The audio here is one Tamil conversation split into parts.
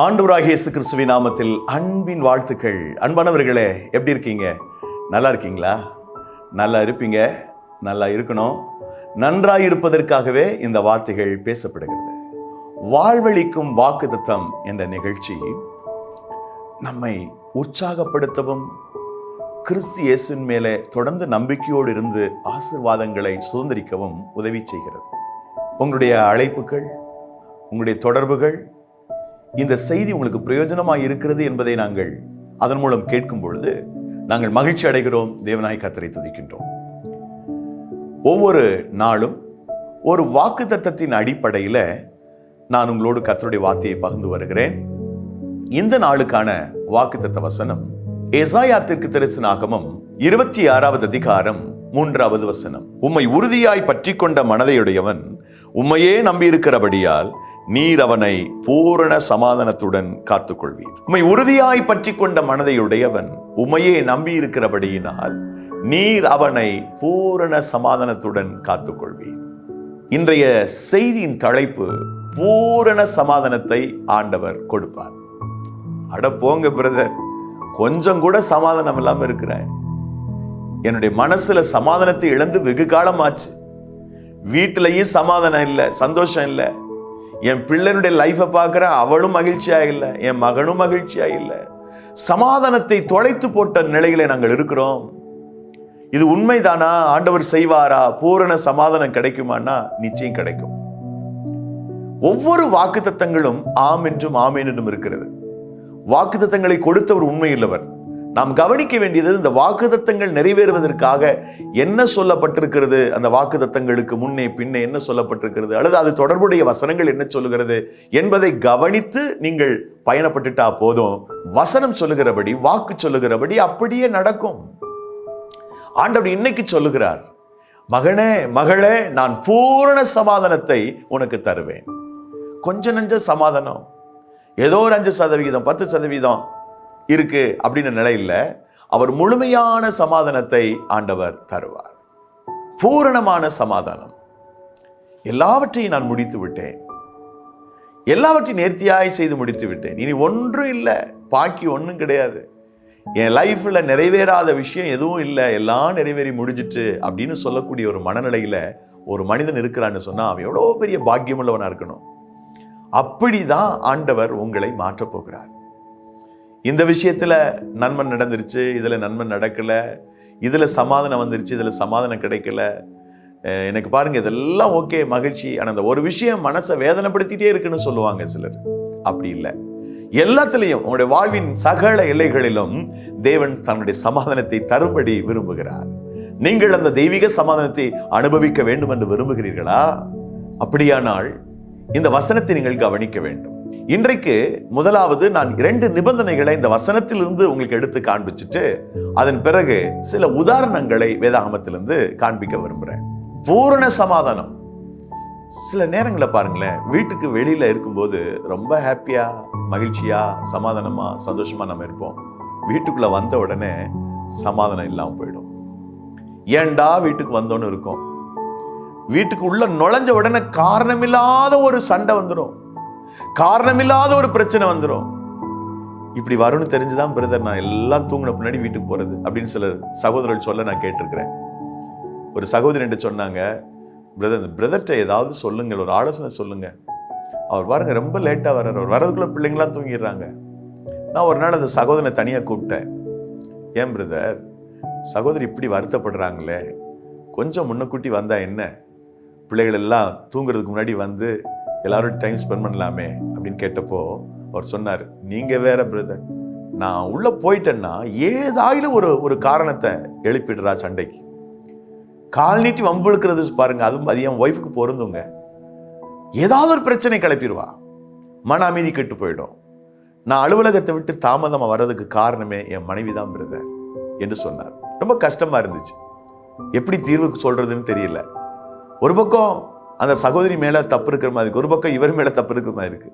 ஆண்டவராக இயேசு கிறிஸ்துவின் நாமத்தில் அன்பின் வாழ்த்துக்கள். அன்பானவர்களே எப்படி இருக்கீங்க? நல்லா இருக்கீங்களா? நல்லா இருப்பீங்க? நல்லா இருக்கணும். நன்றாய் இருப்பதற்காகவே இந்த வார்த்தைகள் பேசப்படுகிறது. வாழ்வழிக்கும் வாக்குத்தத்தம் என்ற நிகழ்ச்சி நம்மை உற்சாகப்படுத்தவும் கிறிஸ்து இயேசுவின் மேலே தொடர்ந்து நம்பிக்கையோடு இருந்து ஆசிர்வாதங்களை சுதந்திரிக்கவும் உதவி செய்கிறது. உங்களுடைய அழைப்புகள் உங்களுடைய தொடர்புகள் இந்த செய்தி உங்களுக்கு பிரயோஜனமாக இருக்கிறது என்பதை நாங்கள் அதன் மூலம் கேட்கும் பொழுது நாங்கள் மகிழ்ச்சி அடைகிறோம். தேவநாயக கத்தரை துதிக்கின்றோம். ஒவ்வொரு நாளும் ஒரு வாக்கு தத்தத்தின் அடிப்படையில் நான் உங்களோடு கத்தருடைய வார்த்தையை பகிர்ந்து வருகிறேன். இந்த நாளுக்கான வாக்குத்தத்த வசனம் எசாயாத்திற்கு தரிசனாகமம் இருபத்தி ஆறாவது அதிகாரம் மூன்றாவது வசனம். உம்மை உறுதியாய் பற்றி கொண்ட மனதையுடையவன் உம்மையே நம்பியிருக்கிறபடியால் நீர் அவனை பூரண சமாதானத்துடன் காத்துக்கொள்வீர். உம்மை உறுதியாய் பற்றி கொண்ட மனதையுடையவன் உமையே நம்பியிருக்கிறபடியினால் நீர் அவனை பூரண சமாதானத்துடன் காத்துக்கொள்வீர். இன்றைய செய்தியின் தலைப்பு பூரண சமாதானத்தை ஆண்டவர் கொடுப்பார். அட போங்க பிரதர். கொஞ்சம் கூட சமாதானம் இல்லாம இருக்கிறேன். என்னுடைய மனசுல சமாதானத்தை இழந்து வெகு காலமாச்சு. வீட்டிலையும் சமாதானம் இல்லை சந்தோஷம் இல்லை. என் பிள்ளைனுடைய லைஃபை பார்க்குற அவளும் மகிழ்ச்சியாக இல்லை என் மகனும் மகிழ்ச்சியாக இல்லை. சமாதானத்தை தொலைத்து போட்ட நிலையில நாங்கள் இருக்கிறோம். இது உண்மைதானா? ஆண்டவர் செய்வாரா? பூரண சமாதானம் கிடைக்குமானா நிச்சயம் கிடைக்கும். ஒவ்வொரு வாக்குத்தத்தங்களும் ஆம் என்றும் ஆமேன் என்றும் இருக்கிறது. வாக்குத்தத்தங்களை கொடுத்தவர் உண்மையுள்ளவர். நாம் கவனிக்க வேண்டியது இந்த வாக்குதத்தங்கள் நிறைவேறுவதற்காக என்ன சொல்லப்பட்டிருக்கிறது? அந்த வாக்குதத்தங்களுக்கு முன்னே பின்னே என்ன சொல்லப்பட்டிருக்கிறது? அல்லது அது தொடர்புடைய வசனங்கள் என்ன சொல்லுகிறது? என்பதை கவனித்து நீங்கள் பயணப்பட்டுட்டா போதும். வசனம் சொல்லுகிறபடி வாக்கு சொல்லுகிறபடி அப்படியே நடக்கும். ஆண்டவர் இன்னைக்கு சொல்லுகிறார் மகனே மகளே நான் பூரண சமாதானத்தை உனக்கு தருவேன். கொஞ்ச நஞ்ச சமாதானம். ஏதோ ஒரு அஞ்சு சதவிகிதம் பத்து சதவீதம். இருக்கு அப்படின்ற நிலையில் அவர் முழுமையான சமாதானத்தை ஆண்டவர் தருவார். பூரணமான சமாதானம். எல்லாவற்றையும் நான் முடித்து விட்டேன். எல்லாவற்றையும் நேர்த்தியாய் செய்து முடித்து விட்டேன். இனி ஒன்றும் இல்லை. பாக்கி ஒன்றும் கிடையாது. என் லைஃப்பில் நிறைவேறாத விஷயம் எதுவும் இல்லை. எல்லாம் நிறைவேறி முடிஞ்சிட்டு அப்படின்னு சொல்லக்கூடிய ஒரு மனநிலையில் ஒரு மனிதன் இருக்கிறான்னு சொன்னால் அவன் எவ்வளோ பெரிய பாக்கியமுள்ளவனாக இருக்கணும். அப்படிதான் ஆண்டவர் உங்களை மாற்றப் போகிறார். இந்த விஷயத்துல நன்மை நடந்துருச்சு இதில் நன்மை நடக்கல இதில் சமாதானம் வந்துருச்சு இதில் சமாதானம் கிடைக்கல. எனக்கு பாருங்க இதெல்லாம் ஓகே மகிழ்ச்சி. ஆனால் அந்த ஒரு விஷயம் மனசை வேதனைப்படுத்திட்டே இருக்குன்னு சொல்லுவாங்க சிலர். அப்படி இல்லை. எல்லாத்துலேயும் உங்களுடைய வாழ்வின் சகல எல்லைகளிலும் தேவன் தன்னுடைய சமாதானத்தை தரும்படி விரும்புகிறார். நீங்கள் அந்த தெய்வீக சமாதானத்தை அனுபவிக்க வேண்டும் என்று விரும்புகிறீர்களா? அப்படியானால் இந்த வசனத்தை நீங்கள் கவனிக்க வேண்டும். இன்றைக்கு முதலாவது நான் இரண்டு நிபந்தனைகளை இந்த வசனத்திலிருந்து உங்களுக்கு எடுத்து காண்பிச்சுட்டு அதன் பிறகு சில உதாரணங்களை வேதாகமத்திலிருந்து காண்பிக்க விரும்புகிறேன் பூரண சமாதானம். சில நேரங்களில் பாருங்களேன் வீட்டுக்கு வெளியில இருக்கும்போது ரொம்ப ஹாப்பியா மகிழ்ச்சியா சமாதானமா சந்தோஷமா நம்ம இருப்போம். வீட்டுக்குள்ள வந்த உடனே சமாதானம் இல்லாம போயிடும். ஏன்டா வீட்டுக்கு வந்தோன்னு இருக்கும்? வீட்டுக்கு உள்ள நுழைஞ்ச உடனே காரணமில்லாத ஒரு சண்டை வந்துடும் காரணமில்லாத ஒரு பிரச்சனை வந்துடும் இப்படி வரும்னு தெரிஞ்சுதான் பிரதர் நான் எல்லாம் தூங்கின பின்னாடி வீட்டுக்கு போறது அப்படின்னு சில சகோதரர்கள் சொல்ல நான் கேட்டிருக்கிறேன். ஒரு சகோதரி என்று சொன்னாங்க பிரதர் இந்த பிரதர்கிட்ட ஏதாவது சொல்லுங்கள் ஒரு ஆலோசனை சொல்லுங்க. அவர் பாருங்க ரொம்ப லேட்டாக வர்றார். அவர் வர்றதுக்குள்ள பிள்ளைங்களாம் தூங்கிடுறாங்க. நான் ஒரு நாள் அந்த சகோதரனை தனியாக கூப்பிட்டேன். ஏன் பிரதர் சகோதரி இப்படி வருத்தப்படுறாங்களே. கொஞ்சம் முன்னக்கூட்டி வந்தா என்ன? பிள்ளைகள் எல்லாம் தூங்குறதுக்கு முன்னாடி வந்து எல்லாரும் டைம் ஸ்பெண்ட் பண்ணலாமே அப்படின்னு கேட்டப்போ அவர் சொன்னார் நீங்கள் வேற பிரதர் நான் உள்ளே போயிட்டேன்னா ஏதாயிலும் ஒரு ஒரு காரணத்தை எழுப்பிடுறா சண்டைக்கு. கால் நீட்டி வம்புழுக்கிறது பாருங்க அதுவும் அது என் ஒய்ஃபுக்கு பொருந்துங்க. ஏதாவது ஒரு பிரச்சனை கிளப்பிடுவா. மன அமைதி கெட்டு போயிடும். நான் அலுவலகத்தை விட்டு தாமதமாக வர்றதுக்கு காரணமே என் மனைவி தான் பிரதர் என்று சொன்னார். ரொம்ப கஷ்டமாக இருந்துச்சு. எப்படி தீர்வுக்கு சொல்கிறதுன்னு தெரியல. ஒரு பக்கம் அந்த சகோதரி மேலே தப்பு இருக்கிற மாதிரி இருக்குது ஒரு பக்கம் இவர் மேலே தப்பு இருக்கிற மாதிரி இருக்கு.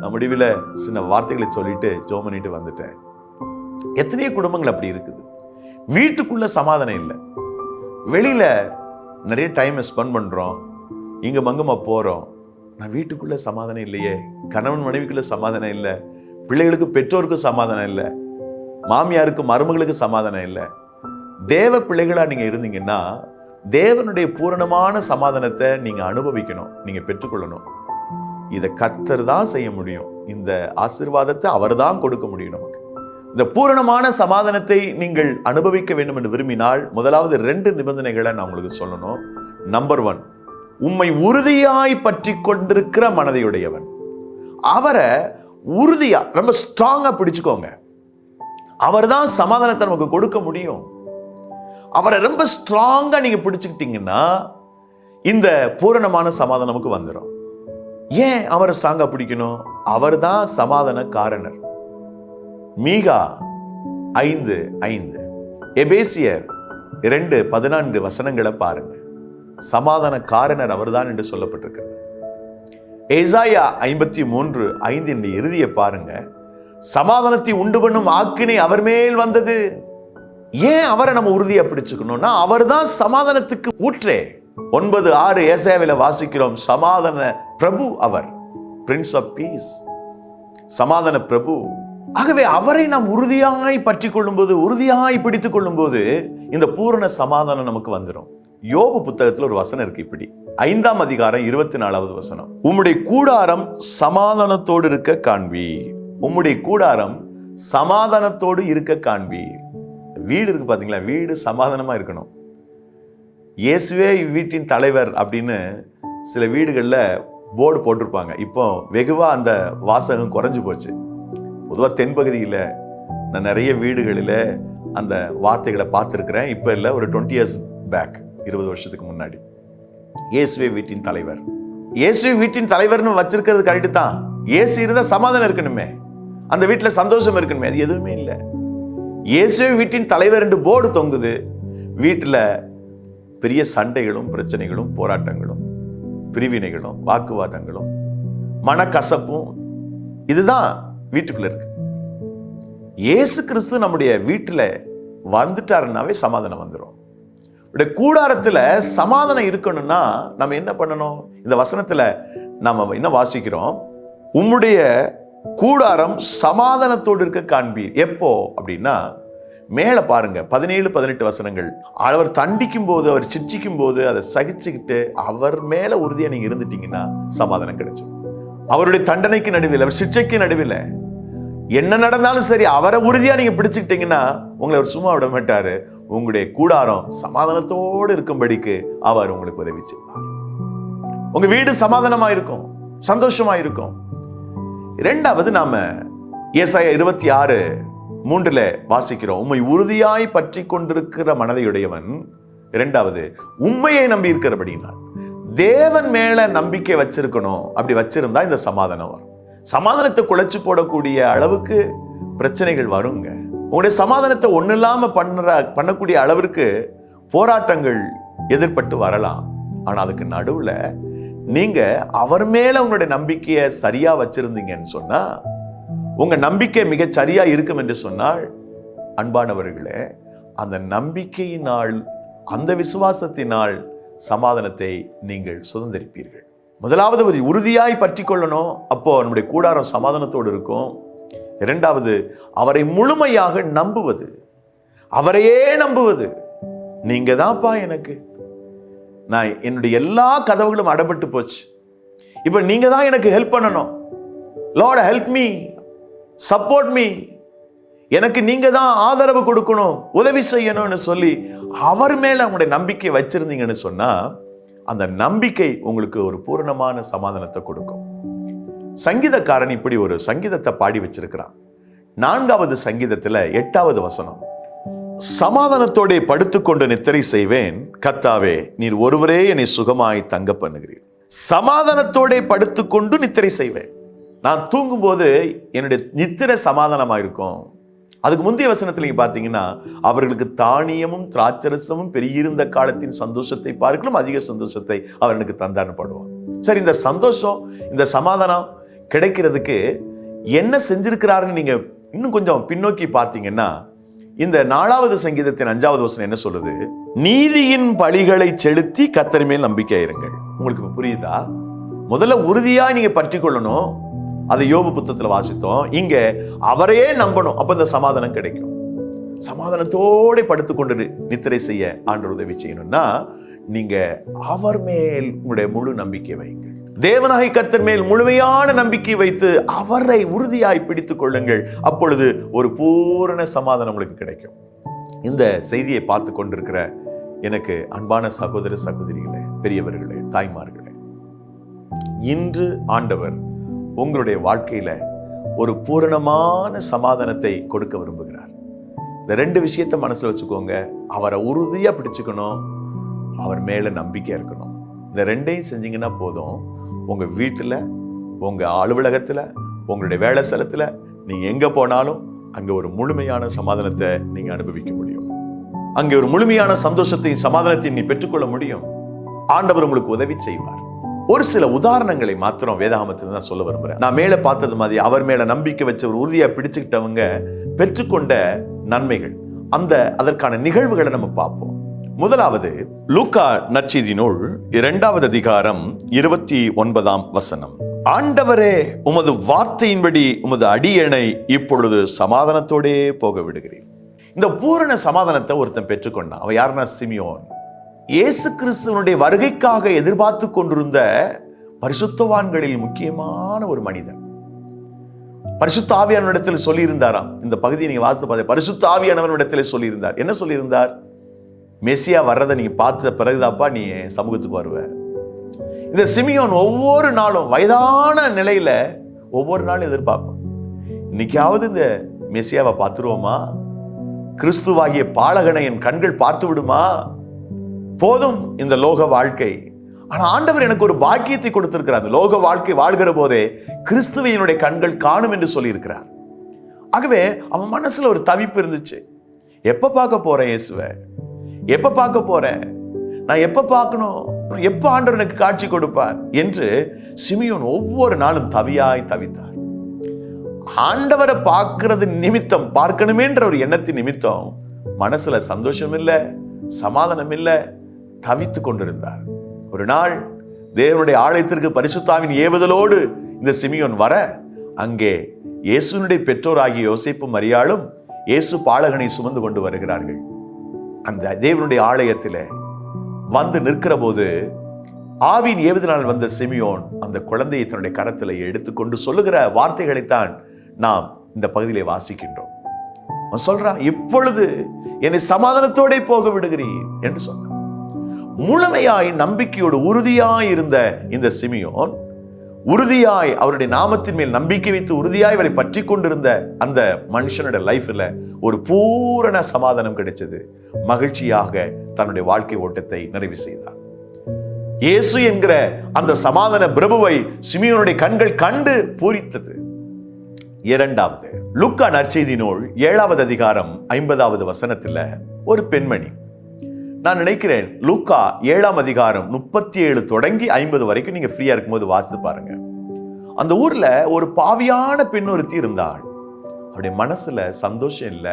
நான் முடிவில் சின்ன வார்த்தைகளை சொல்லிட்டு ஜோ பண்ணிட்டு வந்துட்டேன். எத்தனையோ குடும்பங்கள் அப்படி இருக்குது. வீட்டுக்குள்ள சமாதானம் இல்லை. வெளியில நிறைய டைம் ஸ்பெண்ட் பண்ணுறோம் இங்கே மங்கமா போகிறோம் நான் வீட்டுக்குள்ளே சமாதானம் இல்லையே. கணவன் மனைவிக்குள்ளே சமாதானம் இல்லை. பிள்ளைகளுக்கு பெற்றோருக்கு சமாதானம் இல்லை. மாமியாருக்கு மருமகளுக்கு சமாதானம் இல்லை. தேவ பிள்ளைகளாக நீங்கள் இருந்தீங்கன்னா தேவனுடைய பூரணமான சமாதானத்தை நீங்கள் அனுபவிக்கணும் நீங்கள் பெற்றுக்கொள்ளணும். இதை கர்த்தர் தான் செய்ய முடியும். இந்த ஆசீர்வாதத்தை அவர் தான் கொடுக்க முடியும் நமக்கு. இந்த பூரணமான சமாதானத்தை நீங்கள் அனுபவிக்க வேண்டும் என்று விரும்பினால் முதலாவது ரெண்டு நிபந்தனைகளை நான் உங்களுக்கு சொல்லணும். நம்பர் ஒன் உம்மை உறுதியாய் பற்றி கொண்டிருக்கிற மனதையுடையவன். அவரை உறுதியா ரொம்ப ஸ்ட்ராங்கா பிடிச்சுக்கோங்க. அவர் தான் சமாதானத்தை நமக்கு கொடுக்க முடியும். அவரை ரொம்ப ஸ்ட்ராங்கா நீங்க பிடிச்சிக்கிட்டீங்கன்னா இந்த பூரணமான சமாதானம் நமக்கு வந்துடும் ஏன் அவரை ஸ்ட்ராங்கா பிடிக்கணும்? அவர் தான் சமாதான காரணர். மீகா ஐந்து ஐந்து. எபேசியர் இரண்டு பதினான்கு வசனங்களை பாருங்க. சமாதான காரணர் அவர்தான் என்று சொல்லப்பட்டிருக்கிறது. ஏசாயா ஐம்பத்தி மூன்று ஐந்து என்று இறுதியை பாருங்க. சமாதானத்தை உண்டு பண்ணும் ஆக்கினை அவர் மேல் வந்தது. ஏன் அவரை நம்ம உறுதியா பிடிச்சுக்கணும்னா அவர் தான் சமாதானத்துக்கு ஊற்றே. ஒன்பது ஆறு ஏசாவில வாசிக்கிறோம் சமாதான பிரபு அவர் பிரின்ஸ் ஆஃப் பீஸ் சமாதான பிரபு. ஆகவே அவரை நாம் உறுதியாய் பற்றி கொள்ளும்போது உறுதியாய் பிடித்துக் கொள்ளும்போது இந்த பூரண சமாதானம் நமக்கு வந்துடும் யோபு புத்தகத்தில் ஒரு வசனம் இருக்கு இப்படி. ஐந்தாம் அதிகாரம் இருபத்தி நாலாவது வசனம். உம்முடைய கூடாரம் சமாதானத்தோடு இருக்க காண்பி உம்முடைய கூடாரம் சமாதானத்தோடு இருக்க காண்பீர். வீடு இருக்கு பார்த்தீங்களா வீடு சமாதானமாக இருக்கணும். இயேசுவே இவ்வீட்டின் தலைவர் அப்படின்னு சில வீடுகளில் போர்டு போட்டிருப்பாங்க. இப்போ வெகுவாக அந்த வாசகம் குறைஞ்சி போச்சு. பொதுவாக தென்பகுதியில் நான் நிறைய வீடுகளில் அந்த வார்த்தைகளை பார்த்துருக்குறேன். இப்போ இல்லை ஒரு டுவெண்ட்டி இயர்ஸ் பேக் இருபது வருஷத்துக்கு முன்னாடி. இயேசுவே வீட்டின் தலைவர். இயேசுவே வீட்டின் தலைவர்னு வச்சிருக்கிறது கரெக்டு தான். இயேசு இருந்தால் சமாதானம் இருக்கணுமே. அந்த வீட்டில் சந்தோஷம் இருக்கணுமே. அது எதுவுமே இல்லை. இயேசு வீட்டின் தலைவர் என்று போர்டு தொங்குது. வீட்டில் பெரிய சண்டைகளும் பிரச்சனைகளும் போராட்டங்களும் பிரிவினைகளும் வாக்குவாதங்களும் மனக்கசப்பும் இதுதான் வீட்டுக்குள்ள இருக்கு. இயேசு கிறிஸ்து நம்முடைய வீட்டில் வந்துட்டாருன்னாவே சமாதானம் வந்துடும் இப்படி கூடாரத்தில் சமாதானம் இருக்கணும்னா நம்ம என்ன பண்ணணும்? இந்த வசனத்துல நாம் என்ன வாசிக்கிறோம்? உம்முடைய கூடாரம் சமாதானத்தோடு இருக்க காண்பீர். எப்போ? அப்படின்னா மேலே பாருங்க பதினேழு பதினெட்டு வசனங்கள். அவர் தண்டிக்கும் போது அவர் சிச்சிக்கும் போது அதை சகிச்சுக்கிட்டு அவர் மேல உறுதியா நீங்க இருந்துட்டீங்கன்னா சமாதானம் கிடைச்சிடும் அவருடைய தண்டனைக்கு நடுவில் அவர் சிக்ஷைக்கு நடுவில் என்ன நடந்தாலும் சரி அவரை உறுதியா நீங்க பிடிச்சிக்கிட்டீங்கன்னா உங்களை அவர் சும்மா விட மாட்டார். உங்களுடைய கூடாரம் சமாதானத்தோடு இருக்கும்படிக்கு அவர் உங்களுக்கு உதவி செய்வார். உங்க வீடு சமாதானமா இருக்கும் சந்தோஷமா இருக்கும் இரண்டாவது நாம ஏசாய இருபத்தி ஆறு மூன்றுல வாசிக்கிறோம். உண்மை உறுதியாய் பற்றி கொண்டிருக்கிற மனதையுடையவன் இரண்டாவது உண்மையை நம்பி இருக்கிறபடினால் தேவன் மேல நம்பிக்கை வச்சிருக்கணும். அப்படி வச்சிருந்தா இந்த சமாதானம் வரும். சமாதானத்தை குலைச்சு போடக்கூடிய அளவுக்கு பிரச்சனைகள் வருங்க. உங்களுடைய சமாதானத்தை ஒண்ணு இல்லாம பண்ற பண்ணக்கூடிய அளவிற்கு போராட்டங்கள் எதிர்பட்டு வரலாம். ஆனா அதுக்கு நடுவுல நீங்கள் அவர் மேலே உங்களுடைய நம்பிக்கையை சரியாக வச்சிருந்தீங்கன்னு சொன்னால் உங்கள் நம்பிக்கை மிகச் சரியாக இருக்கும் என்று சொன்னால் அன்பானவர்களே அந்த நம்பிக்கையினால் அந்த விசுவாசத்தினால் சமாதானத்தை நீங்கள் சுதந்திரிப்பீர்கள். முதலாவது ஒரு உறுதியாய் பற்றி கொள்ளணும். அப்போ நம்முடைய கூடாரம் சமாதானத்தோடு இருக்கும். இரண்டாவது அவரை முழுமையாக நம்புவது. அவரையே நம்புவது. நீங்க தான்ப்பா எனக்கு. நான் என்னுடைய எல்லா கதவுகளும் அடப்பட்டு போச்சு. இப்போ நீங்கள் தான் எனக்கு ஹெல்ப் பண்ணணும். Lord help me support me எனக்கு நீங்கள் தான் ஆதரவு கொடுக்கணும் உதவி செய்யணும்னு சொல்லி அவர் மேலே உங்களுடைய நம்பிக்கை வச்சிருந்தீங்கன்னு சொன்னால் அந்த நம்பிக்கை உங்களுக்கு ஒரு பூரணமான சமாதானத்தை கொடுக்கும். சங்கீதக்காரன் இப்படி ஒரு சங்கீதத்தை பாடி வச்சிருக்கிறான். நான்காவது சங்கீதத்தில் எட்டாவது வசனம். சமாதானத்தோடே படுத்துக்கொண்டு நித்திரை செய்வேன். கத்தாவே நீர் ஒருவரே என்னை சுகமாய் தங்க பண்ணுகிறீர். சமாதானத்தோடே படுத்துக்கொண்டு நித்திரை செய்வேன். நான் தூங்கும்போது என்னுடைய நித்திரை சமாதானமாக இருக்கும். அதுக்கு முந்தைய வசனத்தில் நீங்கள் பார்த்தீங்கன்னா அவர்களுக்கு தானியமும் திராட்சரசமும் பெரியிருந்த காலத்தின் சந்தோஷத்தை பார்க்கலும் அதிக சந்தோஷத்தை அவர் எனக்கு தந்தான்னு பாடுவான் சரி இந்த சந்தோஷம் இந்த சமாதானம் கிடைக்கிறதுக்கு என்ன செஞ்சிருக்கிறாருன்னு நீங்கள் இன்னும் கொஞ்சம் பின்னோக்கி பார்த்தீங்கன்னா இந்த நாலாவது சங்கீதத்தின் அஞ்சாவது வசனம் என்ன சொல்லுது? நீதியின் பழிகளை செலுத்தி கத்தர் மேல் நம்பிக்கை இருங்கள். உங்களுக்கு இப்ப புரியுதா? முதல்ல உறுதியா நீங்க பற்றி கொள்ளணும் அதை யோபு புத்தத்தில் வாசித்தோம். இங்க அவரையே நம்பணும். அப்ப இந்த சமாதானம் கிடைக்கும். சமாதானத்தோட படுத்துக்கொண்டு நித்திரை செய்ய ஆண்டு உதவி செய்யணும்னா நீங்க அவர் மேல் உங்களுடைய முழு நம்பிக்கை வைங்கள் தேவனாகி கத்தர் மேல் முழுமையான நம்பிக்கை வைத்து அவரை உறுதியாய் பிடித்துக் கொள்ளுங்கள். அப்பொழுது ஒரு பூரண சமாதானம் உங்களுக்கு கிடைக்கும். இந்த செய்தியை பார்த்து கொண்டிருக்கிற எனக்கு அன்பான சகோதர சகோதரிகளே பெரியவர்களே தாய்மார்களே இன்று ஆண்டவர் உங்களுடைய வாழ்க்கையில ஒரு பூரணமான சமாதானத்தை கொடுக்க விரும்புகிறார். இந்த ரெண்டு விஷயத்தை மனசுல வச்சுக்கோங்க. அவரை உறுதியா பிடிச்சுக்கணும். அவர் மேல நம்பிக்கையா இருக்கணும். இந்த ரெண்டையும் செஞ்சீங்கன்னா போதும். உங்க வீட்டுல உங்க அலுவலகத்துல உங்களுடைய வேலை ஸ்தலத்தில் நீங்க எங்க போனாலும் அங்க ஒரு முழுமையான சமாதானத்தை நீங்க அனுபவிக்க முடியும். அங்கே ஒரு முழுமையான சந்தோஷத்தையும் சமாதானத்தையும் நீ பெற்றுக்கொள்ள முடியும். ஆண்டவர் உங்களுக்கு உதவி செய்வார். ஒரு சில உதாரணங்களை மாத்திரம் வேதாகமத்தில் தான் சொல்ல விரும்புகிறேன் நான் மேலே பார்த்தது மாதிரி அவர் மேல நம்பிக்கை வச்ச ஒரு உறுதியா பிடிச்சுக்கிட்டவங்க பெற்றுக்கொண்ட நன்மைகள். அந்த அதற்கான நிகழ்வுகளை நம்ம பார்ப்போம். முதலாவது லூக்கா நற்செய்தி நூல் இரண்டாவது அதிகாரம் இருபத்தி ஒன்பதாம் வசனம். ஆண்டவரே உமது வார்த்தையின்படி உமது அடியணை இப்பொழுது சமாதானத்தோடே போக விடுகிறேன். இந்த பூரண சமாதானத்தை ஒருத்தன் பெற்றுக்கொண்டான். அவன் யாருன்னா? சிமியோன். இயேசு கிறிஸ்துவனுடைய வருகைக்காக எதிர்பார்த்து கொண்டிருந்த பரிசுத்தவான்களில் முக்கியமான ஒரு மனிதன். பரிசுத்த ஆவியானவரிடத்தில் சொல்லியிருந்தாராம். இந்த பகுதியை நீங்க வாசித்து பார்த்தேன் பரிசுத்த ஆவியானவரிடத்தில் சொல்லியிருந்தார். என்ன சொல்லியிருந்தார்? மெஸ்ஸியா வர்றதை நீங்கள் பார்த்த பிறகுதாப்பா நீ சமூகத்துக்கு வருவ. இந்த சிமியோன் ஒவ்வொரு நாளும் வயதான நிலையில் ஒவ்வொரு நாளும் எதிர்பார்ப்பான். இன்னைக்காவது இந்த மெஸ்ஸியாவை பார்த்துருவோமா? கிறிஸ்துவாகிய பாலகனை என் கண்கள் பார்த்து விடுமா? போதும் இந்த லோக வாழ்க்கை. ஆனால் ஆண்டவர் எனக்கு ஒரு பாக்கியத்தை கொடுத்திருக்கிறார். அந்த லோக வாழ்க்கை வாழ்கிற போதே கிறிஸ்துவை என்னுடைய கண்கள் காணும் என்று சொல்லியிருக்கிறார். ஆகவே அவன் மனசில் ஒரு தவிப்பு இருந்துச்சு. எப்போ பார்க்க போகிறேன் இயேசுவை? எப்ப பார்க்க போறேன்? நான் எப்ப பார்க்கணும்? எப்போ ஆண்டவர் எனக்கு காட்சி கொடுப்பார்? என்று சிமியோன் ஒவ்வொரு நாளும் தவியாய் தவித்தார். ஆண்டவரை பார்க்கறது நிமித்தம் பார்க்கணுமேன்ற ஒரு எண்ணத்தின் நிமித்தம் மனசுல சந்தோஷம் இல்லை சமாதானம் இல்லை தவித்து கொண்டிருந்தார். ஒரு நாள் தேவனுடைய ஆலயத்திற்கு பரிசுத்தாவின் ஏவுதலோடு இந்த சிமியோன் வர அங்கே இயேசுனுடைய பெற்றோராகிய யோசிப்பும் மரியாளும் இயேசு பாலகனை சுமந்து கொண்டு வருகிறார்கள். அந்த தேவனுடைய ஆலயத்தில் வந்து நிற்கிற போது ஆவின் ஏவுதனால் வந்த சிமியோன் அந்த குழந்தையை தன்னுடைய கரத்தில் எடுத்துக்கொண்டு சொல்லுகிற வார்த்தைகளைத்தான் நாம் இந்த பகுதியிலே வாசிக்கின்றோம். அவன் சொல்றான் இப்பொழுது என்னை சமாதானத்தோட போக விடுகிறீர் என்று சொன்னான். முழுமையாய் நம்பிக்கையோடு உறுதியாய் இருந்த இந்த சிமியோன் உறுதியாய் அவருடைய நாமத்தின் மேல் நம்பிக்கை வைத்து உறுதியாய் இவரை பற்றி கொண்டிருந்த அந்த மனுஷனோட லைஃப்ல ஒரு பூரண சமாதானம் கிடைச்சது. மகிழ்ச்சியாக தன்னுடைய வாழ்க்கை ஓட்டத்தை நிறைவு செய்தார். இயேசு என்கிற அந்த சமாதான பிரபுவை சிமியோனுடைய கண்கள் கண்டு பூரித்தது. இரண்டாவது லுக்கா நற்செய்தி நூல் ஏழாவது அதிகாரம் ஐம்பதாவது வசனத்துல ஒரு பெண்மணி நான் நினைக்கிறேன். லூக்கா ஏழாம் அதிகாரம் முப்பத்தி ஏழு தொடங்கி ஐம்பது வரைக்கும் நீங்க ஃப்ரீயா இருக்கும்போது வாசித்து பாருங்க. அந்த ஊர்ல ஒரு பாவியான பெண் ஒருத்தி இருந்தாள். அவருடைய மனசுல சந்தோஷம் இல்லை.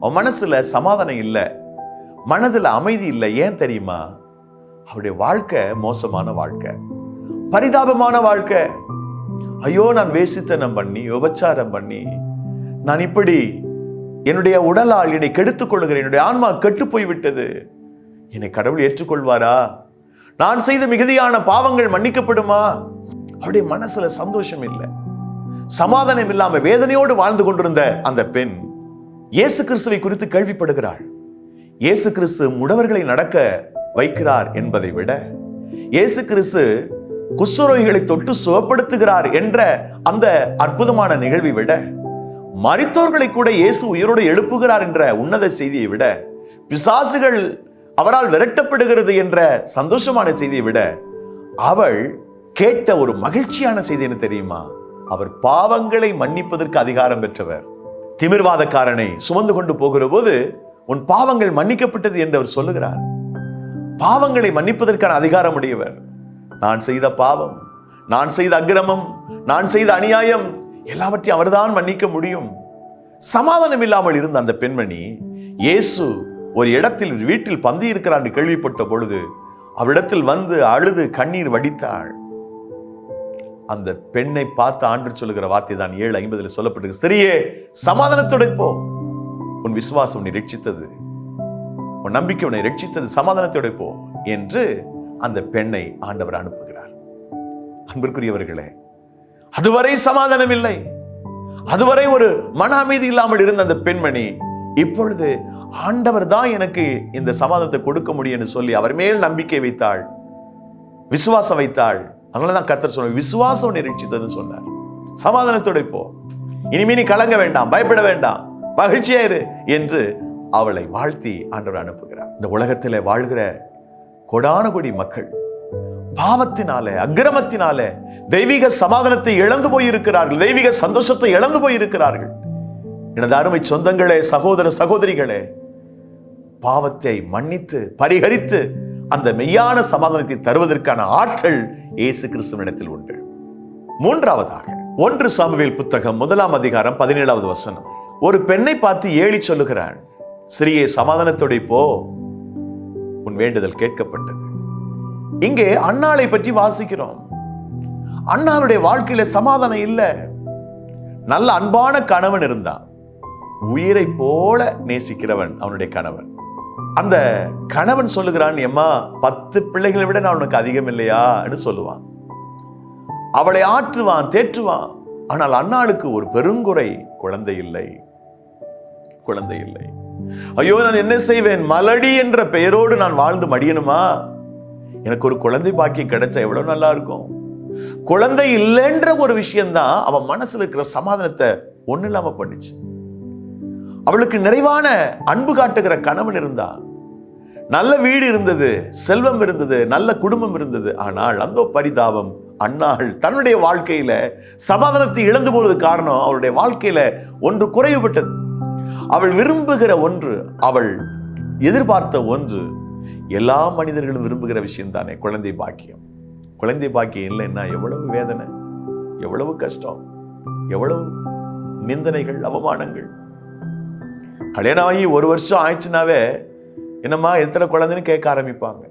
அவன் மனசுல சமாதானம் இல்லை. மனதுல அமைதி இல்லை. ஏன் தெரியுமா? அவருடைய வாழ்க்கை மோசமான வாழ்க்கை. பரிதாபமான வாழ்க்கை. ஐயோ நான் வேசித்தனம் பண்ணி விபச்சாரம் பண்ணி நான் இப்படி என்னுடைய உடலால் என்னை கெடுத்துக் கொள்கிறேன் என்னுடைய ஆன்மா கெட்டு போய்விட்டது. என்னை கடவுள் ஏற்றுக்கொள்வாரா? நான் செய்த மிகுதியான பாவங்கள் மன்னிக்கப்படுமா? அவருடைய மனசுல சந்தோஷம் இல்லை. சமாதானம் இல்லாம வேதனையோடு வாழ்ந்து கொண்டிருந்த அந்த பெண் இயேசு கிறிஸ்துவை குறித்து கேள்விப்படுகிறாள். இயேசு கிறிஸ்து முடவர்களை நடக்க வைக்கிறார் என்பதை விட இயேசு கிறிஸ்து குஷ்டரோகிகளை தொட்டு சுகப்படுத்துகிறார் என்ற அந்த அற்புதமான நிகழ்வை விட மறித்தோர்களை கூட இயேசு உயிரோடு எழுப்புகிறார் என்ற உன்னத செய்தியை விட பிசாசுகள் அவரால் விரட்டப்படுகிறது என்ற சந்தோஷமான செய்தியை விட அவள் கேட்ட ஒரு மகிழ்ச்சியான செய்தி என்ன தெரியுமா? அவர் பாவங்களை மன்னிப்பதற்கு அதிகாரம் பெற்றவர். திமிர்வாதக்காரனை சுமந்து கொண்டு போகிற போது உன் பாவங்கள் மன்னிக்கப்பட்டது என்று அவர் சொல்லுகிறார். பாவங்களை மன்னிப்பதற்கான அதிகாரம் உடையவர் நான் செய்த பாவம் நான் செய்த அக்கிரமம் நான் செய்த அநியாயம் எல்லாவற்றையும் அவர்தான் மன்னிக்க முடியும். சமாதானம் இல்லாமல் இருந்த அந்த பெண்மணி இயேசு ஒரு இடத்தில் வீட்டில் பந்தி இருக்கிறான் என்று கேள்விப்பட்ட பொழுது அவரிடத்தில் வந்து அழுது கண்ணீர் வடித்தாள். அந்த பெண்ணை பார்த்து ஆண்டு சொல்லுகிற வார்த்தை தான் ஏழு ஐம்பதுல சொல்லப்பட்டிருக்கு. ஸ்திரியே சமாதானத்தோட போ. உன் விசுவாசம் உன்னை ரட்சித்தது. உன் நம்பிக்கை உன்னை ரட்சித்தது. சமாதானத்தோட போ என்று அந்த பெண்ணை ஆண்டவர் அனுப்புகிறார். அன்பிற்குரியவர்களே அதுவரை சமாதானம் இல்லை. அதுவரை ஒரு மன அமைதி இல்லாமல் இருந்த அந்த பெண்மணி இப்பொழுது ஆண்டவர் தான் எனக்கு இந்த சமாதத்தை கொடுக்க முடியும்னு சொல்லி அவர் மேல் நம்பிக்கை வைத்தாள். விசுவாசம் வைத்தாள். அதனாலதான் கத்தர் சொன்ன விசுவாசம் நிரீட்சித்ததுன்னு சொன்னார். சமாதானத்தோட இப்போ இனிமே நீ கலங்க வேண்டாம் பயப்பட வேண்டாம். மகிழ்ச்சியாயிரு என்று அவளை வாழ்த்தி ஆண்டவர் அனுப்புகிறார். இந்த உலகத்தில் வாழ்கிற கொடான கொடி மக்கள் பாவத்தினாலே அக்கிரமத்தினாலே தெய்வீக சமாதானத்தை இழந்து போயிருக்கிறார்கள். தெய்வீக சந்தோஷத்தை இழந்து போயிருக்கிறார்கள். எனது அருமை சொந்தங்களே சகோதர சகோதரிகளே பாவத்தை மன்னித்து பரிகரித்து அந்த மெய்யான சமாதானத்தை தருவதற்கான ஆற்றல் இயேசு கிறிஸ்துவனிடத்தில் உண்டு. மூன்றாவதாக ஒன்று சாமுவேல் புத்தகம் முதலாம் அதிகாரம் பதினேழாவது வசனம். ஒரு பெண்ணை பார்த்து ஏழி சொல்லுகிறான் சிறியே சமாதானத்தோடு போ. உன் வேண்டுதல் கேட்கப்பட்டது. இங்கே அண்ணாளை பற்றி வாசிக்கிறோம். அண்ணாளுடைய வாழ்க்கையில சமாதானம் இல்லை. நல்ல அன்பான கணவன் இருந்தான். உயிரை போல நேசிக்கிறவன் அவனுடைய கணவன். அந்த கணவன் சொல்லுகிறான் எம்மா பத்து பிள்ளைகளை விட நான் உனக்கு அதிகம் இல்லையான்னு சொல்லுவான். அவளை ஆற்றுவான் தேற்றுவான். ஆனால் அண்ணாளுக்கு ஒரு பெருங்குறை குழந்தை இல்லை. குழந்தை இல்லை. ஐயோ நான் என்ன செய்வேன்? மலடி என்ற பெயரோடு நான் வாழ்ந்து மடியணுமா? எனக்கு ஒரு குழந்தை பாக்கியம் கிடைச்சா எவ்வளவு நல்லா இருக்கும். குழந்தை இல்லைன்ற ஒரு விஷயம்தான் அவன் மனசுல இருக்கிற சமாதானத்தை ஒன்றும் இல்லாம பண்ணிச்சு. அவளுக்கு நிறைவான அன்பு காட்டுகிற கணவன் இருந்தான். நல்ல வீடு இருந்தது செல்வம் இருந்தது நல்ல குடும்பம் இருந்தது. ஆனால் அந்த பரிதாபம் அன்னாள் தன்னுடைய வாழ்க்கையில சமாதானத்தை இழந்து போறது காரணம் அவளுடைய வாழ்க்கையில ஒன்று குறைவுபட்டது அவள் விரும்புகிற ஒன்று அவள் எதிர்பார்த்த ஒன்று எல்லா மனிதர்களும் விரும்புகிற விஷயம் தானே குழந்தை பாக்கியம். குழந்தை பாக்கியம் இல்லைன்னா எவ்வளவு வேதனை எவ்வளவு கஷ்டம் எவ்வளவு நிந்தனைகள் அவமானங்கள். கல்யாணம் ஆகி ஒரு வருஷம் ஆயிடுச்சுனாவே என்னம்மா எத்தனை குழந்தைன்னு கேட்க ஆரம்பிப்பாங்க.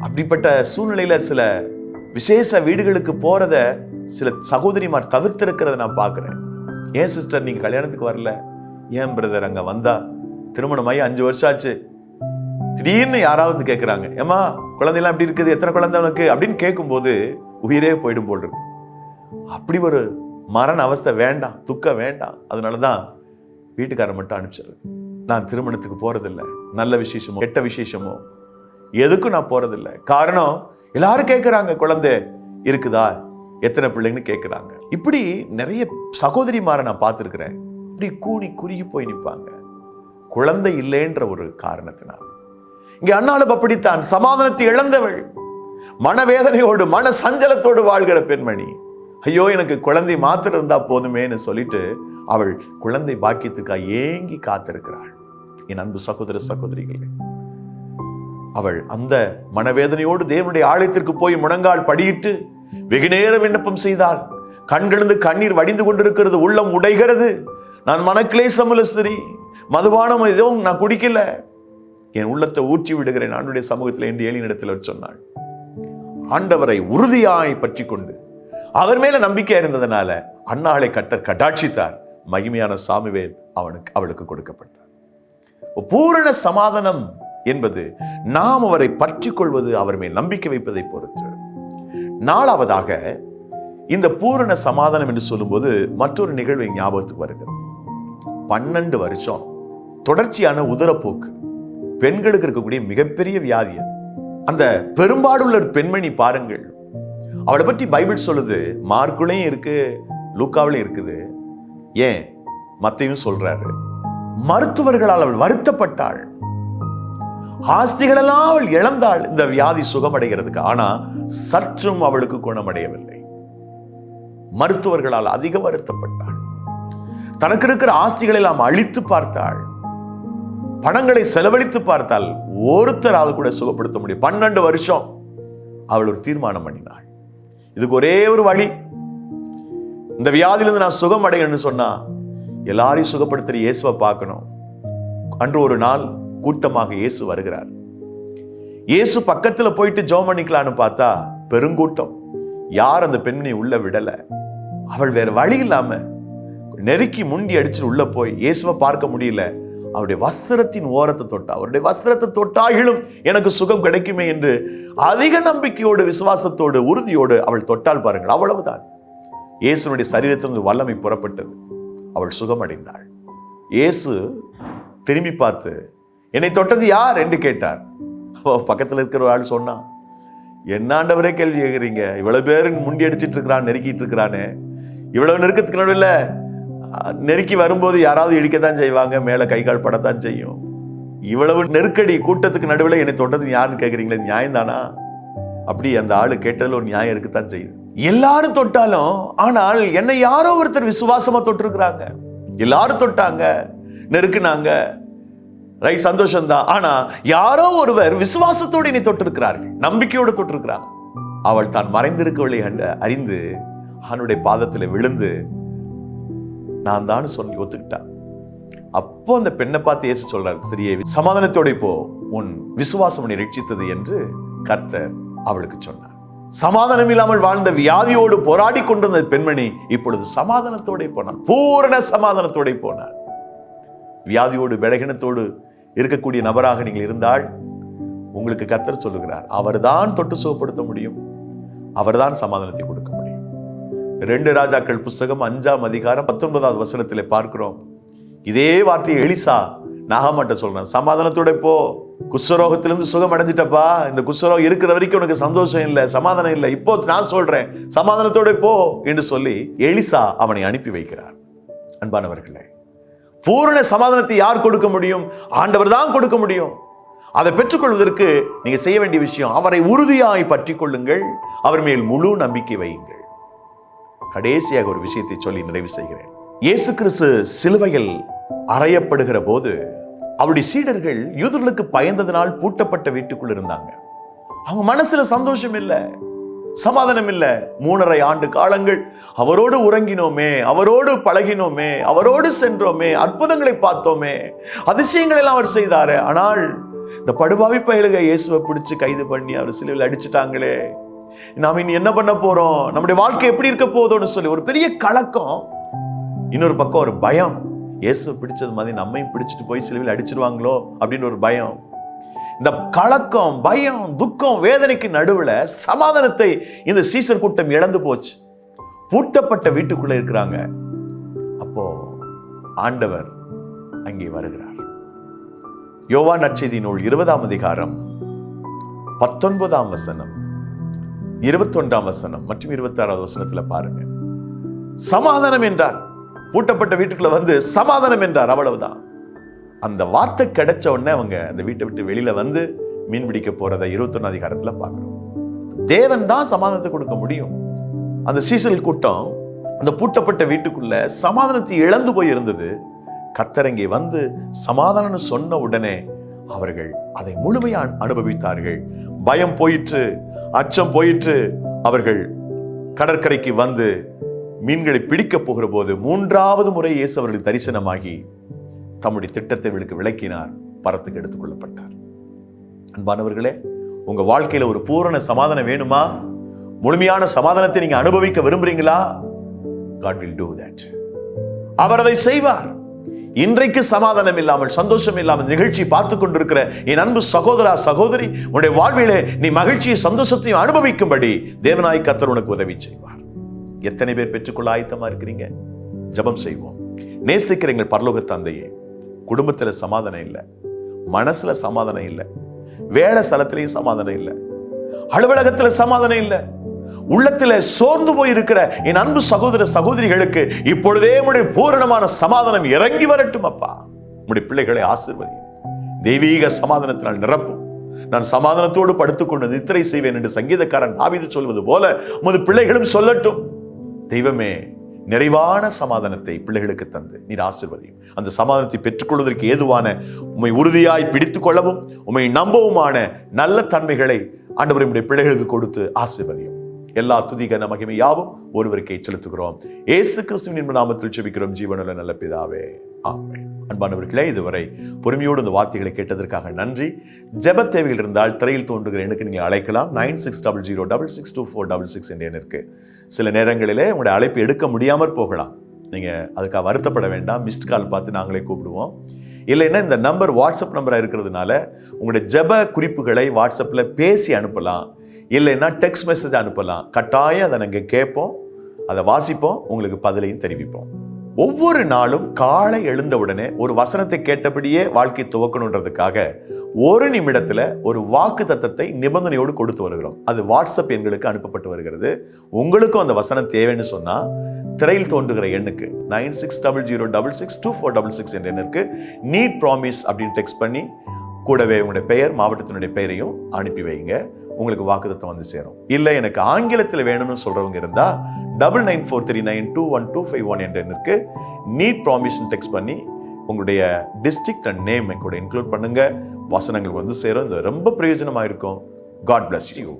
அப்படிப்பட்ட சூழ்நிலையில சில விசேஷ வீடுகளுக்கு போறத சில சகோதரிமார் தவிர்த்திருக்கிறத நான் பார்க்குறேன். ஏன் சிஸ்டர் நீங்க கல்யாணத்துக்கு வரல? ஏன் பிரதர் அங்க வந்தா? திருமணமாகி அஞ்சு வருஷம் ஆச்சு. திடீர்னு யாராவது கேட்குறாங்க ஏமா குழந்தைலாம் எப்படி இருக்குது? எத்தனை குழந்தை உனக்கு? அப்படின்னு கேட்கும்போது உயிரே போயிடும் போல் இருக்கு. அப்படி ஒரு மரண அவஸ்தை வேண்டாம் துக்க வேண்டாம். அதனால தான் வீட்டுக்காரர் மட்டும் அனுப்பிச்சிரு நான் திருமணத்துக்கு போகிறதில்ல நல்ல விசேஷமோ கெட்ட விசேஷமோ எதுக்கும் நான் போகிறதில்ல காரணம் எல்லாரும் கேட்குறாங்க குழந்தை இருக்குதா? எத்தனை பிள்ளைங்கன்னு கேட்குறாங்க இப்படி நிறைய சகோதரிமாரை நான் பார்த்துருக்குறேன். இப்படி கூனி குறுகி போய் நிற்பாங்க குழந்தை இல்லைன்ற ஒரு காரணத்தினால். இங்கே அண்ணாலும் அப்படித்தான். சமாதானத்தை இழந்தவள். மனவேதனையோடு மன சஞ்சலத்தோடு வாழ்கிற பெண்மணி. ஐயோ எனக்கு குழந்தை மாத்திரம் இருந்தால் போதுமேன்னு சொல்லிட்டு அவள் குழந்தை பாக்கியத்துக்காக ஏங்கி காத்திருக்கிறாள். என் அன்பு சகோதர சகோதரிகளே அவள் அந்த மனவேதனையோடு தேவனுடைய ஆலயத்திற்கு போய் முழங்கால் படியிட்டு வெகு நேரம் விண்ணப்பம் செய்தாள். கண்களிருந்து கண்ணீர் வடிந்து கொண்டிருக்கிறது உள்ளம் உடைகிறது. நான் மனக்கிளேசமுல ஸ்திரி மதுபானம் எதுவும் நான் குடிக்கல. என் உள்ளத்தை ஊற்றி விடுகிறேன் ஆண்டுடைய சமூகத்தில் என்று ஏழினிடத்தில் சொன்னாள். ஆண்டவரை உறுதியாய் பற்றி கொண்டு அவர் மேல நம்பிக்கை இருந்ததுனால அன்னாளை கட்டர் கடாட்சித்தார். மகிமையான சாமிவேல் அவனுக்கு அவளுக்கு கொடுக்கப்பட்டார். பூரண சமாதானம் என்பது நாம் அவரை பற்றி கொள்வது அவர் மேல் நம்பிக்கை வைப்பதை பொறுத்து. நாலாவதாக இந்த பூரண சமாதானம் என்று சொல்லும்போது மற்றொரு நிகழ்வை ஞாபகத்துக்கு வருகிறது பன்னெண்டு வருஷம் தொடர்ச்சியான உதரப்போக்கு. பெண்களுக்கு இருக்கக்கூடிய மிகப்பெரிய வியாதி அது. அந்த பெரும்பாடுள்ள பெண்மணி பாருங்கள். அவளை பற்றி பைபிள் சொல்லுது மார்க்குலையும் இருக்கு லூக்காவிலையும் இருக்குது. ஏன்? மத்தையும் சொல்றாரு மருத்துவர்களால் அவள் வருத்தப்பட்டாள். ஆஸ்திகளெல்லாம் அவள் இழந்தாள். இந்த வியாதி சுகமடைகிறதுக்கு ஆனா சற்றும் அவளுக்கு குணமடையவில்லை. மருத்துவர்களால் அதிக வருத்தப்பட்டாள். தனக்கு இருக்கிற ஆஸ்திகளை எல்லாம் அழித்து பார்த்தாள். பணங்களை செலவழித்து பார்த்தால் ஒருத்தரால் கூட சுகப்படுத்த முடியும். பன்னெண்டு வருஷம் அவள் ஒரு தீர்மானம் பண்ணினாள். இதுக்கு ஒரே ஒரு வழி இந்த வியாதியிலிருந்து நான் சுகம் அடையணும்னு சொன்னா எல்லாரையும் சுகப்படுத்துற இயேசுவை பார்க்கணும். அன்று ஒரு நாள் கூட்டமாக இயேசு வருகிறார். இயேசு பக்கத்துல போயிட்டு ஜோம் பண்ணிக்கலான்னு பார்த்தா பெருங்கூட்டம். யார் அந்த பெண்மணி உள்ள விடல. அவள் வேற வழி இல்லாம நெருக்கி முண்டி அடிச்சு உள்ள போய் இயேசுவை பார்க்க முடியல. அவருடைய வஸ்திரத்தின் ஓரத்தை தொட்டா அவருடைய வஸ்திரத்தை தொட்டாகிலும் எனக்கு சுகம் கிடைக்குமே என்று அதிக நம்பிக்கையோடு விசுவாசத்தோடு உறுதியோடு அவள் தொட்டால் பாருங்கள். அவ்வளவுதான். இயேசுனுடைய சரீரத்திலிருந்து வல்லமை புறப்பட்டது. அவள் சுகமடைந்தாள். இயேசு திரும்பி பார்த்து என்னை தொட்டது யார்? என்று கேட்டார். பக்கத்தில் இருக்கிற ஒரு ஆள் சொன்னான் என்னாண்டவரே கேள்வி கேட்குறீங்க? இவ்வளவு பேர் முண்டி அடிச்சிட்டு இருக்கிறான் நெருக்கிட்டு இருக்கிறானே. இவ்வளவு நெருக்கத்துக்கு நடுவில் நெருக்கி வரும்போது யாராவது இடிக்கத்தான் செய்வாங்க மேலே கை கால் படத்தான் செய்யும். இவ்வளவு நெருக்கடி கூட்டத்துக்கு நடுவில் என்னை தொட்டது யாருன்னு கேட்குறீங்களே நியாயம் தானா அப்படி அந்த ஆள் கேட்டதில் ஒரு நியாயம் இருக்குத்தான் செய்யுது. எல்லாரும் தொட்டாலும் ஆனால் என்னை யாரோ ஒருத்தர் விசுவாசமா தொட்டிருக்கிறாங்க. எல்லாரும் தொட்டாங்க நெருக்குனாங்க. ரைட் சந்தோஷம்தான். ஆனா யாரோ ஒருவர் விசுவாசத்தோடு நீ தொட்டிருக்கிறார்கள். நம்பிக்கையோடு தொட்டிருக்கிறாங்க. அவள் தான் மறைந்திருக்கவில்லை என்று அறிந்து அவனுடைய பாதத்துல விழுந்து நான் தான் சொல்லி ஒத்துக்கிட்டான். அப்போ அந்த பெண்ணை பார்த்து இயேசு சொல்றார் ஸ்திரியை சமாதானத்தோட போ. உன் விசுவாசம் உன்னை ரட்சித்தது என்று கர்த்தர் அவளுக்கு சொன்னார். சமாதானம் இல்லாமல் வாழ்ந்த வியாதியோடு போராடி கொண்டிருந்த பெண்மணி இப்பொழுது சமாதானத்தோட போனார். பூரண சமாதானத்தோட போனார். வியாதியோடு விலகினத்தோடு இருக்கக்கூடிய நபராக நீங்கள் இருந்தால் உங்களுக்கு கத்தர் சொல்லுகிறார் அவர்தான் தொட்டு சுகப்படுத்த முடியும். அவர்தான் சமாதானத்தை கொடுக்க முடியும். ரெண்டு ராஜாக்கள் புஸ்தகம் அஞ்சாம் அதிகாரம் பத்தொன்பதாவது வசனத்திலே பார்க்கிறோம். இதே வார்த்தையை எலிசா நாகமாட்ட சொல்றேன் சமாதானத்தோட போ. குஷ்டரோகத்திலிருந்து சுகம் அடைஞ்சிட்டப்பா இந்த குஷ்டரோகம் இருக்கிற வரைக்கும் உனக்கு சந்தோஷம் இல்லை சமாதானம் இல்லை. இப்போ நான் சொல்றேன் சமாதானத்தோட போ என்று சொல்லி எலிசா அவனை அனுப்பி வைக்கிறார். அன்பானவர்களே பூரண சமாதானத்தை யார் கொடுக்க முடியும்? ஆண்டவர் தான் கொடுக்க முடியும். அதை பெற்றுக்கொள்வதற்கு நீங்க செய்ய வேண்டிய விஷயம் அவரை உறுதியாய் பற்றி கொள்ளுங்கள் அவர் மேல் முழு நம்பிக்கை வையுங்கள். கடைசியாக ஒரு விஷயத்தை சொல்லி நிறைவு செய்கிறேன். இயேசு கிறிஸ்து சிலுவையில் அறையப்படுகிற போது அவருடைய சீடர்கள் யூதர்களுக்கு பயந்ததனால் பூட்டப்பட்ட வீட்டுக்குள் இருந்தாங்க. அவங்க மனசுல சந்தோஷம் இல்லை சமாதானம் இல்லை. மூணரை ஆண்டு காலங்கள் அவரோடு உறங்கினோமே அவரோடு பழகினோமே அவரோடு சென்றோமே அற்புதங்களை பார்த்தோமே அதிசயங்கள் எல்லாம் அவர் செய்தாரு. ஆனால் இந்த படுபாவி பயலுக இயேசுவை பிடிச்சு கைது பண்ணி அவர் சிலுவையில் அடிச்சுட்டாங்களே. நாம் இனி என்ன பண்ண போறோம்? நம்முடைய வாழ்க்கை எப்படி இருக்க போதோன்னு சொல்லி ஒரு பெரிய கலக்கம் இன்னொரு பக்கம் ஒரு பயம். இயேசுவை பிடிச்சது மாதிரி நம்மையும் பிடிச்சிட்டு போய் சிலுவையில் அடிச்சிருவாங்களோ அப்படின்னு ஒரு பயம். இந்த கலக்கம் பயம் துக்கம் வேதனைக்கு நடுவுல சமாதானத்தை இந்த சீசர் கூட்டம் இழந்து போச்சு. பூட்டப்பட்ட வீட்டுக்குள்ளே இருக்கிறாங்க. அப்போ ஆண்டவர் அங்கே வருகிறார். யோவா நற்செய்தி நூல் இருபதாம் அதிகாரம் பத்தொன்பதாம் வசனம் இருபத்தொன்றாம் வசனம் மற்றும் இருபத்தாறாவது வசனத்தில் பாருங்க. சமாதானம் என்றார். பூட்டப்பட்ட வீட்டுக்குள்ள வந்து சமாதானம் என்றார் அவ்வளவுதான். அந்த வார்த்தை கிடைச்ச உடனே அவங்க அந்த வீட்டை விட்டு வெளியில வந்து மீன் பிடிக்க போறதை இருபத்தொன்னு அதிகாரத்துல பாக்குறோம் தேவன் தான் சமாதானத்தை கொடுக்க முடியும். அந்த சீசல் கூட்டம் அந்த பூட்டப்பட்ட வீட்டுக்குள்ள சமாதானத்தை இழந்து போய் இருந்தது கத்தரங்கி வந்து சமாதானம் சொன்ன உடனே அவர்கள் அதை முழுமையா அனுபவித்தார்கள். பயம் போயிற்று அச்சம் போயிற்று. அவர்கள் கடற்கரைக்கு வந்து மீன்களை பிடிக்கப் போகிற போது மூன்றாவது முறை இயேசு அவர்களுக்கு தரிசனமாகி தம்முடைய திட்டத்தை இவளுக்கு விளக்கினார் பரத்துக்கு எடுத்துக் கொள்ளப்பட்டார். அன்பானவர்களே உங்க வாழ்க்கையில ஒரு பூரண சமாதானம் வேணுமா? முழுமையான சமாதானத்தை நீங்க அனுபவிக்க விரும்புறீங்களா? காட் வில் டூ தட் அவர் அதை செய்வார். இன்றைக்கு சமாதானம் இல்லாமல் சந்தோஷம் இல்லாமல் நிகழ்ச்சி பார்த்து கொண்டிருக்கிற என் அன்பு சகோதரா சகோதரி உன்னுடைய வாழ்விலே நீ மகிழ்ச்சியை சந்தோஷத்தையும் அனுபவிக்கும்படி தேவநாய் கத்தர் உனக்கு உதவி செய்வார். எத்தனை பேர் பெற்றுக்கொள்ள ஆயத்தமா இருக்கிறீங்க? ஜெபம் செய்வோம். நேசிக்கிற எங்கள் பரலோக தந்தையே குடும்பத்துல சமாதானம் இல்லை. மனசுல சமாதானம் இல்லை. வேலை ஸ்தலத்திலையும் சமாதானம் இல்லை. அலுவலகத்துல சமாதானம் இல்லை. உள்ளத்துல சோர்ந்து போய் இருக்கிற என் அன்பு சகோதர சகோதரிகளுக்கு இப்பொழுதே உடைய பூரணமான சமாதானம் இறங்கி வரட்டும் அப்பா. உடைய பிள்ளைகளை ஆசிர்வதியும். தெய்வீக சமாதானத்தினால் நிரப்பும். நான் சமாதானத்தோடு படுத்துக்கொண்டு நித்திரை செய்வேன் என்று சங்கீதக்காரன் தாவீது சொல்வது போல உமது பிள்ளைகளும் சொல்லட்டும். தெய்வமே நிறைவான சமாதானத்தை பிள்ளைகளுக்கு தந்து நீர் ஆசிர்வதியும். அந்த சமாதானத்தை பெற்றுக்கொள்வதற்கு ஏதுவான உம்மை உறுதியாய் பிடித்துக் கொள்ளவும் உம்மை நம்பவுமான நல்ல தன்மைகளை ஆண்டவருடைய பிள்ளைகளுக்கு கொடுத்து ஆசிர்வதியும். எல்லா துதிகன மகிமை யாவும் ஒருவருக்கே செலுத்துகிறோம். ஏசு கிறிஸ்துவின் நாமத்தில் செபிக்கிறோம். ஜீவனுள்ள நல்ல பிதாவே. ஆமே அன்பானவர்களே இதுவரை பொறுமையோடு இந்த வார்த்தைகளை கேட்டதற்காக நன்றி. ஜெப தேவைகள் இருந்தால் திரையில் தோன்றுகிற எனக்கு நீங்கள் அழைக்கலாம். Nine six double zero double six two four double six என்ற எண்ணிற்கு சில நேரங்களிலே உங்களுடைய அழைப்பு எடுக்க முடியாமற் போகலாம். நீங்கள் அதுக்காக வருத்தப்பட வேண்டாம். மிஸ்ட் கால் பார்த்து நாங்களே கூப்பிடுவோம். இல்லைன்னா இந்த நம்பர் வாட்ஸ்அப் நம்பராக இருக்கிறதுனால உங்களுடைய ஜெப குறிப்புகளை வாட்ஸ்அப்பில் பேசி அனுப்பலாம். இல்லைன்னா டெக்ஸ்ட் மெசேஜ் அனுப்பலாம். கட்டாயம் அதை நாங்கள் கேட்போம். அதை வாசிப்போம். உங்களுக்கு பதிலையும் தெரிவிப்போம். ஒவ்வொரு நாளும் காலை எழுந்தவுடனே ஒரு வசனத்தை கேட்டபடியே வாழ்க்கை துவக்கணுன்றதுக்காக ஒரு நிமிடத்தில் ஒரு வாக்கு தத்தத்தை நிபந்தனையோடு கொடுத்து வருகிறோம். அது வாட்ஸ்அப் எண்களுக்கு அனுப்பப்பட்டு வருகிறது. உங்களுக்கும் அந்த வசனம் தேவைன்னு சொன்னால் திரையில் தோன்றுகிற எண்ணுக்கு nine six double zero double six two four double six என்ற எண்ணிற்கு நீட் ப்ராமிஸ் அப்படின்னு டெக்ஸ்ட் பண்ணி கூடவே உங்களுடைய பெயர் மாவட்டத்தினுடைய பெயரையும் அனுப்பி வைங்க. உங்களுக்கு வாக்குத்தத்தம் வந்து சேரும். இல்லை எனக்கு ஆங்கிலத்தில் வேணும்னு சொல்கிறவங்க இருந்தால் double nine four three nine two one two five one என்ற எண்ணிற்கு நீட் ப்ராமிஷன் டெக்ஸ்ட் பண்ணி உங்களுடைய டிஸ்ட்ரிக்ட் அண்ட் நேம் கூட இன்க்ளூட் பண்ணுங்கள் வசனங்கள் வந்து சேரும். இது ரொம்ப பிரயோஜனமாக இருக்கும். God bless you